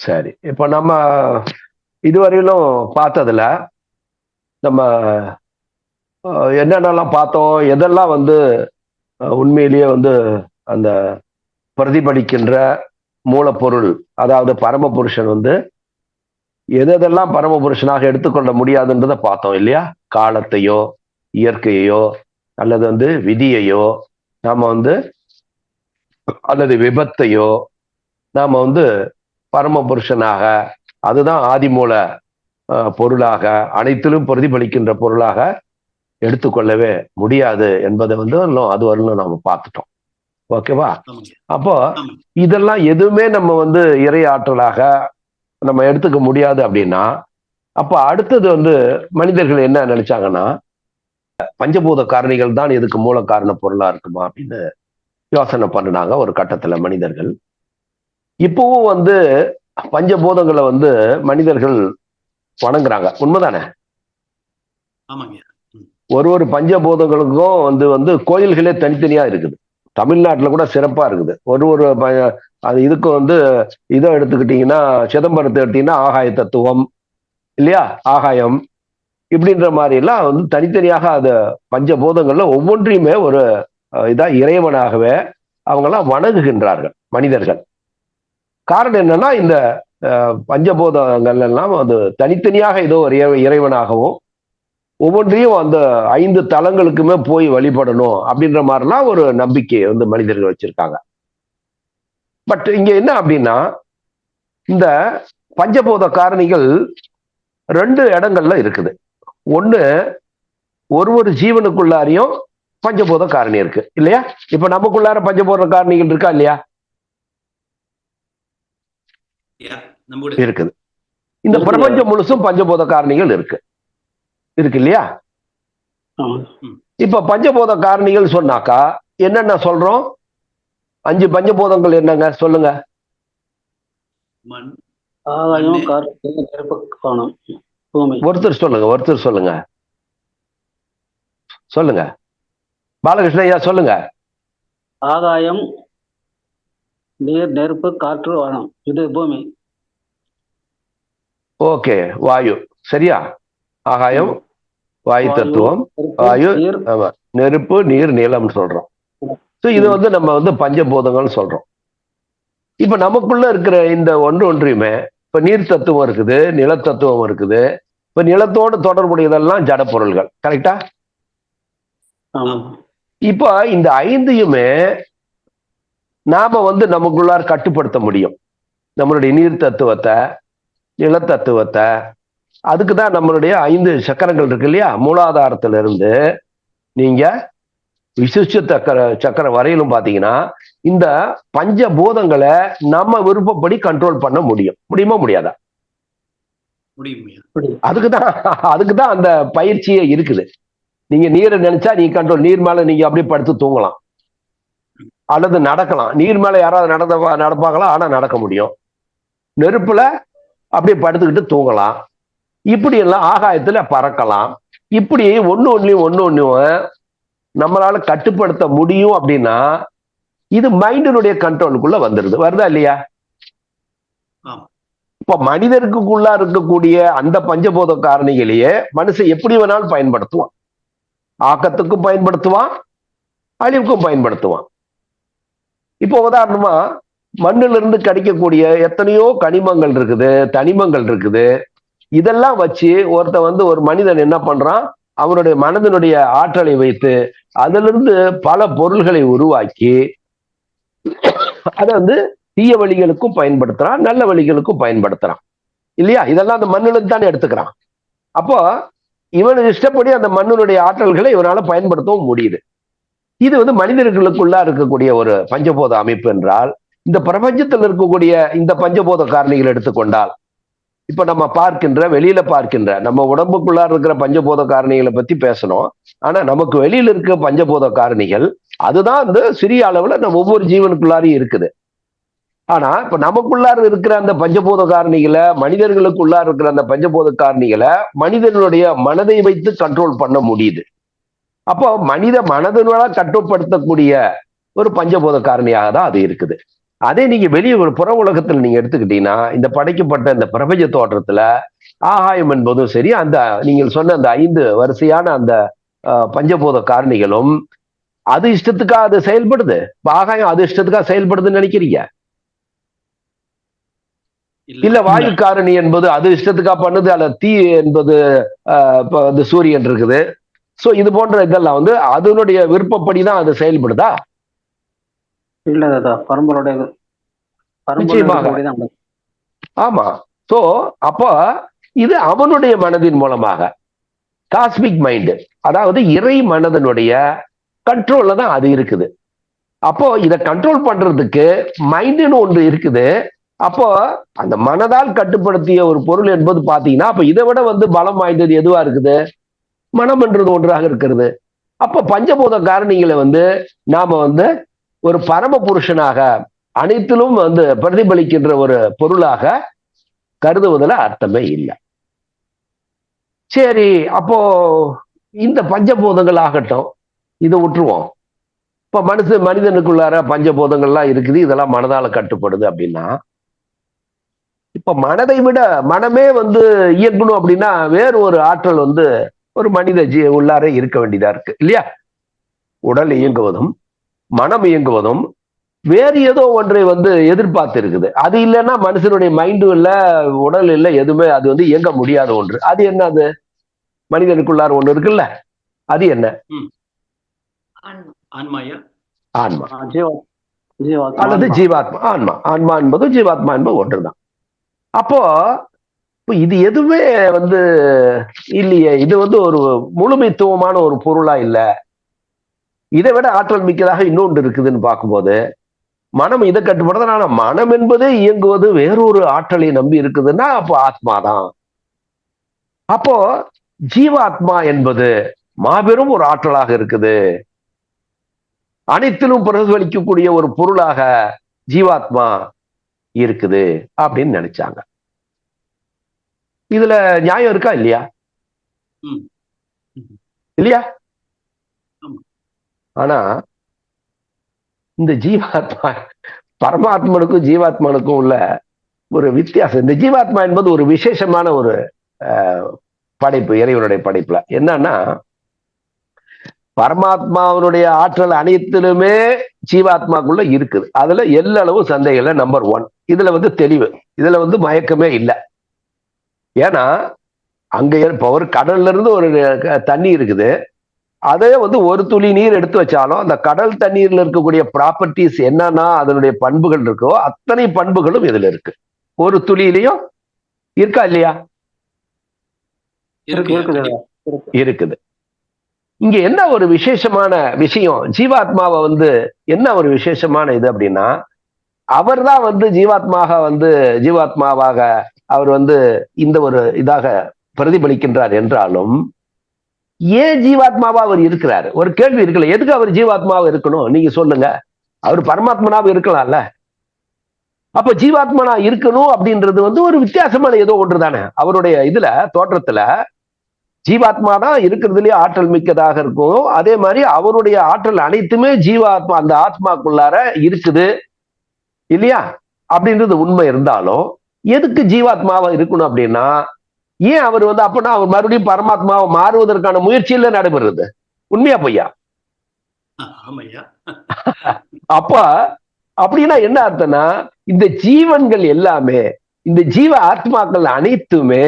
சரி. இப்போ நம்ம இதுவரையிலும் பார்த்ததுல நம்ம என்னென்னலாம் பார்த்தோம் எதெல்லாம் வந்து உண்மையிலேயே வந்து அந்த பிரதிபலிக்கின்ற மூலப்பொருள் அதாவது பரமபுருஷன் வந்து எதெல்லாம் பரமபுருஷனாக எடுத்துக்கொள்ள முடியாதுன்றதை பார்த்தோம் இல்லையா? காலத்தையோ இயற்கையையோ அல்லது வந்து விதியையோ நாம் வந்து அல்லது விபத்தையோ நாம் வந்து பரமபுருஷனாக அதுதான் ஆதிமூல பொருளாக அனைத்திலும் பிரதிபலிக்கின்ற பொருளாக எடுத்துக்கொள்ளவே முடியாது என்பதை வந்து அது வரலும் நம்ம பார்த்துட்டோம். ஓகேவா? அப்போ. இதெல்லாம் எதுவுமே நம்ம வந்து இறை ஆற்றலாக நம்ம எடுத்துக்க முடியாது அப்படின்னா அப்ப அடுத்தது வந்து மனிதர்கள் என்ன நினைச்சாங்கன்னா பஞ்சபூத காரணிகள் தான் இதுக்கு மூல காரண பொருளா இருக்குமா அப்படின்னு யோசனை பண்ணினாங்க ஒரு கட்டத்துல மனிதர்கள். இப்பவும் வந்து பஞ்சபூதங்களை வந்து மனிதர்கள் வணங்குறாங்க. உண்மைதானே? ஆமாங்க. ஒரு ஒரு பஞ்சபூதங்களுக்கும் வந்து வந்து கோயில்களே தனித்தனியா இருக்குது. தமிழ்நாட்டுல கூட சிறப்பா இருக்குது. ஒரு ஒரு அது இதுக்கு வந்து இதை எடுத்துக்கிட்டீங்கன்னா சிதம்பரத்தை எடுத்தீங்கன்னா ஆகாய தத்துவம் இல்லையா? ஆகாயம் இப்படின்ற மாதிரி எல்லாம் வந்து தனித்தனியாக அது பஞ்சபூதங்கள்ல ஒவ்வொன்றையுமே ஒரு இதா இறைவனாகவே அவங்கெல்லாம் வணங்குகின்றார்கள் மனிதர்கள். காரணம் என்னன்னா இந்த பஞ்சபோதங்கள் பஞ்சபூதங்கள் எல்லாம் அது தனித்தனியாக ஏதோ ஒரு இறை- இறைவனாகவும் ஒவ்வொன்றையும் அந்த ஐந்து தலங்களுக்குமே போய் வழிபடணும் அப்படின்ற மாதிரிலாம் ஒரு நம்பிக்கை வந்து மனிதர்கள் வச்சிருக்காங்க. பட் இங்க என்ன அப்படின்னா இந்த பஞ்சபூத காரணிகள் ரெண்டு இடங்கள்ல இருக்குது. ஒண்ணு ஒரு ஒரு ஜீவனுக்குள்ளாரையும் பஞ்சபூத காரணி இருக்கு இல்லையா? இப்ப நமக்குள்ளார பஞ்சபூத காரணிகள் இருக்கா இல்லையா? இருக்குது. இந்த. பிரபஞ்சம் முழுசும் பஞ்சபூத காரணிகள் இருக்கு இருக்கு இல்லையா. இப்ப பஞ்சபூத காரணிகள் சொன்னாக்கா என்னென்ன சொல்றோம்? அஞ்சு பஞ்சபூதங்கள் என்னங்க? சொல்லுங்க. ஒருத்தர் சொல்லுங்க ஒருத்தர் சொல்லுங்க. சொல்லுங்க. பாலகிருஷ்ண ஐயா சொல்லுங்க. ஆகாயம் நீர் நெருப்பு காற்று வானம். இது பூமி. ஓகே. வாயு. சரியா? ஆகாயம் வாயு தத்துவம். வாயு நெருப்பு நீர் நிலம் சொல்றோம். ஸோ இது வந்து நம்ம வந்து பஞ்சபூதங்கள்னு சொல்றோம். இப்ப நமக்குள்ள இருக்கிற இந்த ஒன்று ஒன்றையுமே இப்ப நீர் தத்துவம் இருக்குது நிலத்தத்துவம் இருக்குது. இப்ப நிலத்தோடு தொடர்புடையதெல்லாம் ஜட பொருள்கள். கரெக்டா இப்போ இந்த ஐந்தையுமே நாம வந்து நமக்குள்ளார் கட்டுப்படுத்த முடியும். நம்மளுடைய நீர் தத்துவத்தை நிலத்தத்துவத்தை அதுக்கு தான் நம்மளுடைய ஐந்து சக்கரங்கள் இருக்கு இல்லையா? மூலாதாரத்துல இருந்து நீங்க விசிஷ்ட சக்கர சக்கரம் வரையிலும் பாத்தீங்கன்னா இந்த பஞ்ச பூதங்களை நம்ம விருப்பப்படி கண்ட்ரோல் பண்ண முடியும். முடியுமா முடியாதா? முடியுமையா அதுக்கு தான் அதுக்கு தான் அந்த பயிற்சியே இருக்குது. நீங்க நீரை நினைச்சா நீங்க கண்ட்ரோல் நீர் மேல நீங்க அப்படியே படுத்து தூங்கலாம். அல்லது நடக்கலாம். நீர் மேல யாராவது நடந்த நடப்பாங்களா? ஆனா நடக்க முடியும். நெருப்புல அப்படியே படுத்துக்கிட்டு தூங்கலாம். இப்படி எல்லாம் ஆகாயத்துல பறக்கலாம். இப்படி ஒண்ணு ஒண்ணுலையும் ஒண்ணு ஒண்ணும் நம்மளால கட்டுப்படுத்த முடியும் அப்படின்னா இது மைண்டினுடைய கண்ட்ரோலுக்குள்ள வந்துருது. வருதா இல்லையா. இப்ப மனிதருக்குள்ளா இருக்கக்கூடிய அந்த பஞ்சபூத காரணிகளையே மனுஷன் எப்படி வேணாலும் பயன்படுத்துவான். ஆக்கத்துக்கும் பயன்படுத்துவான் அழிவுக்கும் பயன்படுத்துவான். இப்போ உதாரணமா மண்ணிலிருந்து இருந்து கிடைக்கக்கூடிய எத்தனையோ கனிமங்கள் இருக்குது தனிமங்கள் இருக்குது. இதெல்லாம் வச்சு ஒருத்தன் வந்து ஒரு மனிதன் என்ன பண்றான்? அவனுடைய மனதினுடைய ஆற்றலை வைத்து அதிலிருந்து பல பொருள்களை உருவாக்கி அதை வந்து தீய வழிகளுக்கும் பயன்படுத்துறான் நல்ல வழிகளுக்கும் பயன்படுத்துறான். இல்லையா? இதெல்லாம் அந்த மண்ணிலிருந்து தானே எடுத்துக்கிறான். அப்போ இவன் இஷ்டப்படி அந்த மண்ணினுடைய ஆற்றல்களை இவனால பயன்படுத்தவும் முடியுது. இது வந்து மனிதர்களுக்குள்ளா இருக்கக்கூடிய ஒரு பஞ்சபோத அமைப்பு என்றால் இந்த பிரபஞ்சத்தில் இருக்கக்கூடிய இந்த பஞ்சபோத காரணிகள் எடுத்துக்கொண்டால் இப்ப நம்ம பார்க்கின்ற வெளியில பார்க்கின்ற நம்ம உடம்புக்குள்ளா இருக்கிற பஞ்சபோத காரணிகளை பத்தி பேசணும். ஆனா நமக்கு வெளியில இருக்க பஞ்சபோத காரணிகள் அதுதான் வந்து சிறிய அளவுல நம்ம ஒவ்வொரு ஜீவனுக்குள்ளாரையும் இருக்குது. ஆனா இப்ப நமக்குள்ளார இருக்கிற அந்த பஞ்சபோத காரணிகளை மனிதர்களுக்குள்ளார இருக்கிற அந்த பஞ்சபோத காரணிகளை மனிதனுடைய மனதை வைத்து கண்ட்ரோல் பண்ண முடியுது. அப்போ மனித மனதினால கட்டுப்படுத்தக்கூடிய ஒரு பஞ்சபூத காரணியாக தான் அது இருக்குது. அதே நீங்க வெளியே ஒரு புற உலகத்துல நீங்க எடுத்துக்கிட்டீங்கன்னா இந்த படைக்கப்பட்ட இந்த பிரபஞ்ச தோற்றத்துல ஆகாயம் என்பதும் சரி அந்த நீங்கள் சொன்ன அந்த ஐந்து வரிசையான அந்த பஞ்சபூத காரணிகளும் அது இஷ்டத்துக்கா அது செயல்படுது. ஆகாயம் அது இஷ்டத்துக்கா செயல்படுதுன்னு நினைக்கிறீங்க? இல்ல. வாயு காரணி என்பது அது இஷ்டத்துக்கா பண்ணுது அல்ல தீ என்பது இப்ப வந்து சூரியன் இருக்குது. சோ இது போன்ற இதெல்லாம் வந்து அதனுடைய விருப்பப்படி தான் அது செயல்படுதா? இல்ல பரம்பரோட நிச்சயமாக. ஆமா. சோ அப்போ இது அவனுடைய மனதின் மூலமாக. காஸ்மிக் மைண்ட் அதாவது இறை மனதனுடைய கண்ட்ரோல்ல தான் அது இருக்குது. அப்போ இதை கண்ட்ரோல் பண்றதுக்கு மைண்டுன்னு ஒன்று இருக்குது. அப்போ அந்த மனதால் கட்டுப்படுத்திய ஒரு பொருள் என்பது பாத்தீங்கன்னா அப்ப இதை விட வந்து பலம் வாய்ந்தது எதுவா இருக்குது? மனம் என்றது ஒன்றாக இருக்கிறது. அப்ப பஞ்சபூத காரணிகளை வந்து நாம வந்து ஒரு பரம புருஷனாக அனைத்திலும் வந்து பிரதிபலிக்கின்ற ஒரு பொருளாக கருதுவதில் அர்த்தமே இல்லை. சரி அப்போ இந்த பஞ்சபூதங்கள் ஆகட்டும் இதை விட்டுருவோம் இப்ப மனுஷ மனிதனுக்குள்ளார பஞ்சபூதங்கள்லாம் இருக்குது இதெல்லாம் மனதால கட்டுப்படுது அப்படின்னா இப்ப மனதை விட மனமே வந்து இயக்கணும் அப்படின்னா வேறு ஒரு ஆற்றல் வந்து ஒரு மனித ஜீ உள்ளார இருக்க வேண்டியதா இருக்கு இல்லையா? உடல் இயங்குவதும் மனம் இயங்குவதும் வேறு ஏதோ ஒன்றை வந்து எதிர்பார்த்து இருக்குது. அது இல்லைன்னா மனுஷனுடைய மைண்டும் இல்ல உடல் இல்லை எதுவுமே அது வந்து இயங்க முடியாத ஒன்று. அது என்ன அது? மனிதனுக்குள்ளார ஒண்ணு இருக்குல்ல? அது என்ன? ஆன்மா. அல்லது ஜீவாத்மா ஆன்மா. ஆன்மா என்பது ஜீவாத்மா என்பது ஒன்றுதான். அப்போ இது எதுவுமே வந்து இல்லையே. இது வந்து ஒரு முழுமைத்துவமான ஒரு பொருளா இல்ல. இதை விட ஆற்றல் மிக்கதாக இன்னொன்று இருக்குதுன்னு பார்க்கும்போது மனம் இதை கட்டுப்படுறது மனம் என்பதே இயங்குவது வேறொரு ஆற்றலை நம்பி இருக்குதுன்னா அப்போ ஆத்மாதான் அப்போ ஜீவாத்மா என்பது மாபெரும் ஒரு ஆற்றலாக இருக்குது. அனைத்திலும் பிரதிபலிக்கக்கூடிய ஒரு பொருளாக ஜீவாத்மா இருக்குது அப்படின்னு நினைச்சாங்க. இதுல நியாயம் இருக்கா இல்லையா. இல்லையா. ஆனா இந்த ஜீவாத்மா பரமாத்மனுக்கும் ஜீவாத்மனுக்கும் உள்ள ஒரு வித்தியாசம். இந்த ஜீவாத்மா என்பது ஒரு விசேஷமான ஒரு படைப்பு இறைவனுடைய படைப்புல. என்னன்னா பரமாத்மாவனுடைய ஆற்றல் அனைத்திலுமே ஜீவாத்மாக்குள்ள இருக்குது. அதுல எல்லளவு சந்தேகம் இல்லை நம்பர் ஒன் இதுல வந்து தெளிவு. இதுல வந்து மயக்கமே இல்லை. ஏன்னா அங்க இப்ப ஒரு கடல்ல இருந்து ஒரு தண்ணி இருக்குது. அதே வந்து ஒரு துளி நீர் எடுத்து வச்சாலும் அந்த கடல் தண்ணீர்ல இருக்கக்கூடிய ப்ராப்பர்ட்டிஸ் என்னன்னா அதனுடைய பண்புகள் இருக்கோ அத்தனை பண்புகளும் இதுல இருக்கு. ஒரு துளியிலையும் இருக்கா இல்லையா? இருக்கு. இருக்குது? இருக்கு. இருக்குது. இங்க என்ன ஒரு விசேஷமான விஷயம்? ஜீவாத்மாவை வந்து என்ன ஒரு விசேஷமான இது அப்படின்னா அவர்தான் வந்து ஜீவாத்மாக வந்து ஜீவாத்மாவாக அவர் வந்து இந்த ஒரு இதாக பிரதிபலிக்கின்றார் என்றாலும் ஏன் ஜீவாத்மாவா அவர் இருக்கிறார்? ஒரு கேள்வி இருக்குல்ல எதுக்கு அவர் ஜீவாத்மாவா இருக்கணும்? நீங்க சொல்லுங்க. அவர் பரமாத்மனாக இருக்கலாம்ல. அப்ப ஜீவாத்மனா இருக்கணும் அப்படின்றது வந்து ஒரு வித்தியாசமான ஏதோ ஒன்று தானே அவருடைய இதுல தோற்றத்துல ஜீவாத்மா தான் இருக்கிறதுலயே ஆற்றல் மிக்கதாக இருக்கும். அதே மாதிரி அவருடைய ஆற்றல் அனைத்துமே ஜீவாத்மா அந்த ஆத்மாக்குள்ளார இருக்குது. இல்லையா? அப்படின்றது உண்மை இருந்தாலும் எதுக்கு ஜீவாத்மாவா இருக்கணும் அப்படின்னா ஏன் அவர் வந்து அப்படின்னா அவர் மறுபடியும் பரமாத்மாவை மாறுவதற்கான முயற்சியில நடைபெறுது உண்மையா பொய்யா? அப்ப அப்படின்னா என்ன அர்த்தம்னா இந்த ஜீவன்கள் எல்லாமே இந்த ஜீவ ஆத்மாக்கள் அனைத்துமே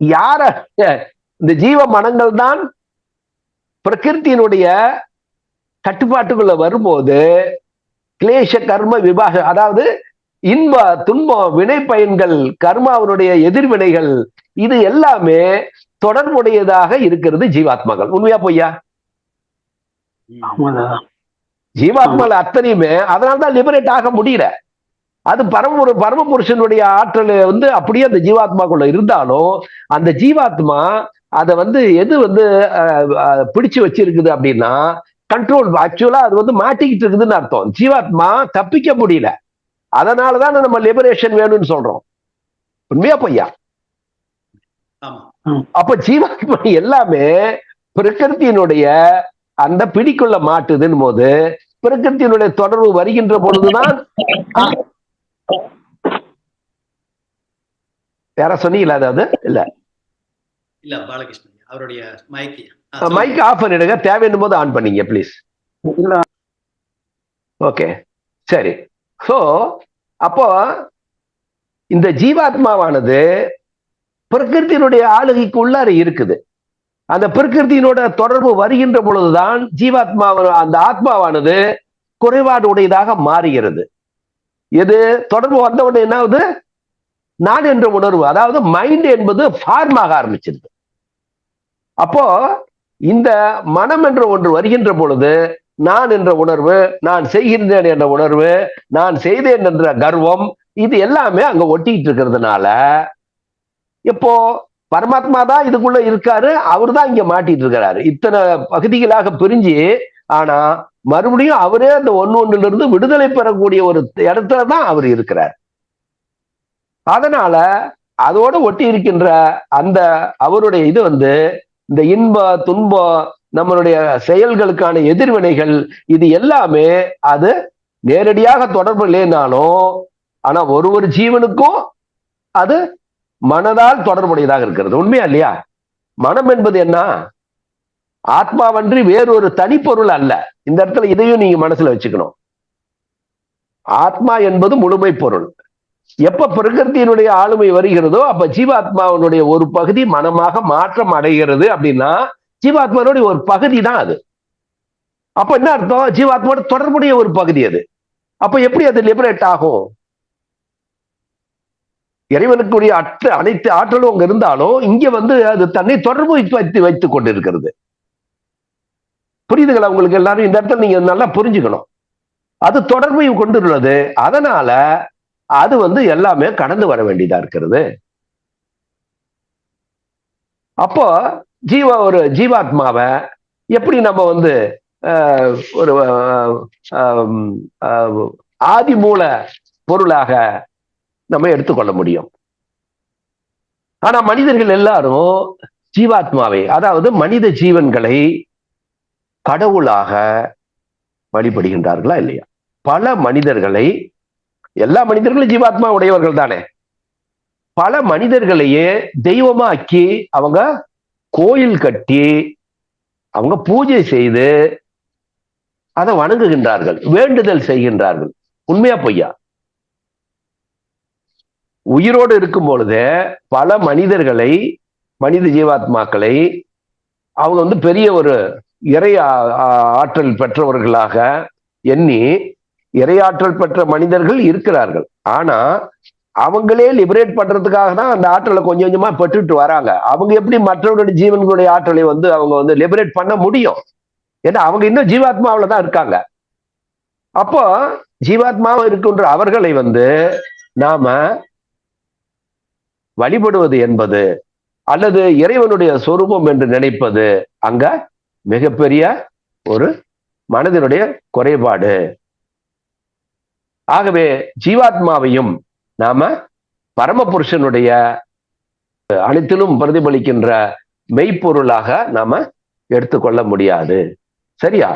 யார இந்த ஜீவ மனங்கள் தான் பிரகிருத்தியினுடைய கட்டுப்பாட்டுக்குள்ள வரும்போது கிளேஷ கர்ம விபாக அதாவது இன்ப துன்பம் வினை பயன்கள் கர்மாவினுடைய எதிர்வினைகள் இது எல்லாமே தொடர்புடையதாக இருக்கிறது ஜீவாத்மாக்கள். உண்மையா பொய்யா? ஜீவாத்மால அத்தனையுமே அதனாலதான் லிபரேட் ஆக முடியல. அது பரம ஒரு பரம புருஷனுடைய ஆற்றல் வந்து அப்படியே அந்த ஜீவாத்மாக்குள்ள இருந்தாலும் அந்த ஜீவாத்மா அதை வந்து எது வந்து பிடிச்சு வச்சிருக்குது அப்படின்னா கண்ட்ரோல் ஆக்சுவலா அது வந்து மாட்டிக்கிட்டு இருக்குதுன்னு அர்த்தம். ஜீவாத்மா தப்பிக்க முடியல. அதனாலதான் நம்ம லிபரேஷன் வேணும்னு சொல்றோம். உண்மையா பொய்யா? ஆமா. அப்ப ஜீவாத்மா எல்லாமே பிரகிருத்தியினுடைய அந்த பிடிக்குள்ள மாட்டுதுன்னு போது பிரகிருத்தினுடைய தொடர்பு வருகின்ற பொழுதுதான் யார சொன்னீங்களா அதாவது? இல்ல. இல்ல பாலகிருஷ்ணன் அவருடைய மைக்கு மைக் ஆஃப் பண்ணிடுங்க. தேவைன்னும் போது ஆன் பண்ணீங்க ப்ளீஸ் இல்ல. ஓகே சரி. சோ அப்போ இந்த ஜீவாத்மாவானது பிரகிருத்தினுடைய ஆளுகைக்கு உள்ளார இருக்குது. அந்த பிரகிருத்தினோட தொடர்பு வருகின்ற பொழுதுதான் ஜீவாத்மா அந்த ஆத்மாவானது குறைபாடு உடையதாக மாறுகிறது. எது? தொடர்பு வந்தவுடனே என்ன ஆகுது நான் என்ற உணர்வு அதாவது மைண்ட் என்பது ஃபார்ம் ஆக ஆரம்பிச்சிருது. அப்போ இந்த மனம் என்ற ஒன்று வருகின்ற பொழுது நான் என்ற உணர்வு நான் செய்கின்றேன் என்ற உணர்வு நான் செய்தேன் என்ற கர்வம் இது எல்லாமே அங்க ஒட்டிக்கிட்டு இருக்கிறதுனால இப்போ பரமாத்மா தான் இதுக்குள்ள இருக்காரு அவர் தான் இங்க மாட்டிட்டு இருக்கிறாரு. இத்தனை பகுதிகளாக பிரிஞ்சு ஆனா மறுபடியும் அவரே அந்த ஒன்னு ஒண்ணுல இருந்து விடுதலை பெறக்கூடிய ஒரு இடத்துல தான் அவர் இருக்கிறார். அதனால அதோட ஒட்டி இருக்கின்ற அந்த அவருடைய இது வந்து இந்த இன்ப துன்பம் நம்மளுடைய செயல்களுக்கான எதிர்வினைகள் இது எல்லாமே அது நேரடியாக தொடர்பு இல்லைனாலும் ஆனா ஒரு ஒரு ஜீவனுக்கும் அது மனதால் தொடர்புடையதாக இருக்கிறது. உண்மையா இல்லையா? மனம் என்பது என்ன? ஆத்மாவன்றி வேறொரு தனிப்பொருள் அல்ல. இந்த இடத்துல இதையும் நீங்க மனசுல வச்சுக்கணும். ஆத்மா என்பது முழுமை பொருள். எப்ப பிரகிருத்தியினுடைய ஆளுமை வருகிறதோ அப்ப ஜீவாத்மாவினுடைய ஒரு பகுதி மனமாக மாற்றம் அடைகிறது அப்படின்னா ஜீவாத்மாவுடைய ஒரு பகுதி தான் அது. அப்ப என்ன அர்த்தம்? ஜீவாத்மாவோட தொடர்புடைய ஒரு பகுதி அது. அப்ப எப்படி அது லிபரேட் ஆகும்? இறைவனுக்குரிய அற்ற அனைத்து ஆற்றலும் அங்க இருந்தாலும் இங்க வந்து அது தன்னை தொடர்பு வைத்து வைத்துக் கொண்டிருக்கிறது. புரியுதுங்களா உங்களுக்கு எல்லாரும்? இந்த இடத்துல நீங்க நல்லா புரிஞ்சுக்கணும். அது தொடர்பை கொண்டுள்ளது. அதனால அது வந்து எல்லாமே கடந்து வர வேண்டியதா இருக்கிறது. அப்போ ஜீவ ஒரு ஜீவாத்மாவை எப்படி நம்ம வந்து ஒரு ஆதி மூல பொருளாக நம்ம எடுத்துக்கொள்ள முடியும். ஆனா மனிதர்கள் எல்லாரும் ஜீவாத்மாவை அதாவது மனித ஜீவன்களை கடவுளாக வழிபடுகின்றார்களா இல்லையா? பல மனிதர்களை எல்லா மனிதர்களும் ஜீவாத்மா உடையவர்கள் தானே. பல மனிதர்களையே தெய்வமாக்கி அவங்க கோயில் கட்டி அவங்க பூஜை செய்து அதை வணங்குகின்றார்கள் வேண்டுதல் செய்கின்றார்கள். உண்மையா பொய்யா? உயிரோடு இருக்கும் பொழுது பல மனிதர்களை மனித ஜீவாத்மாக்களை அவங்க வந்து பெரிய ஒரு இறை ஆற்றல் பெற்றவர்களாக எண்ணி இறையாற்றல் பெற்ற மனிதர்கள் இருக்கிறார்கள். ஆனா அவங்களே லிபரேட் பண்றதுக்காக தான் அந்த ஆற்றலை கொஞ்சம் கொஞ்சமா பெற்றுட்டு வராங்க. அவங்க எப்படி மற்றவருடைய ஜீவன்களுடைய ஆற்றலை வந்து அவங்க வந்து லிபரேட் பண்ண முடியும்? ஏன்னா அவங்க இன்னும் ஜீவாத்மாவில தான் இருக்காங்க. அப்போ ஜீவாத்மாவை இருக்கின்ற அவர்களை வந்து நாம வழிபடுவது என்பது அல்லது இறைவனுடைய சொரூபம் என்று நினைப்பது அங்க மிகப்பெரிய ஒரு மனதினுடைய குறைபாடு. ஆகவே ஜீவாத்மாவையும் நாம பரமபுருஷனுடைய அனைத்திலும் பிரதிபலிக்கின்ற மெய்ப்பொருளாக நாம எடுத்துக்கொள்ள முடியாது. சரியா?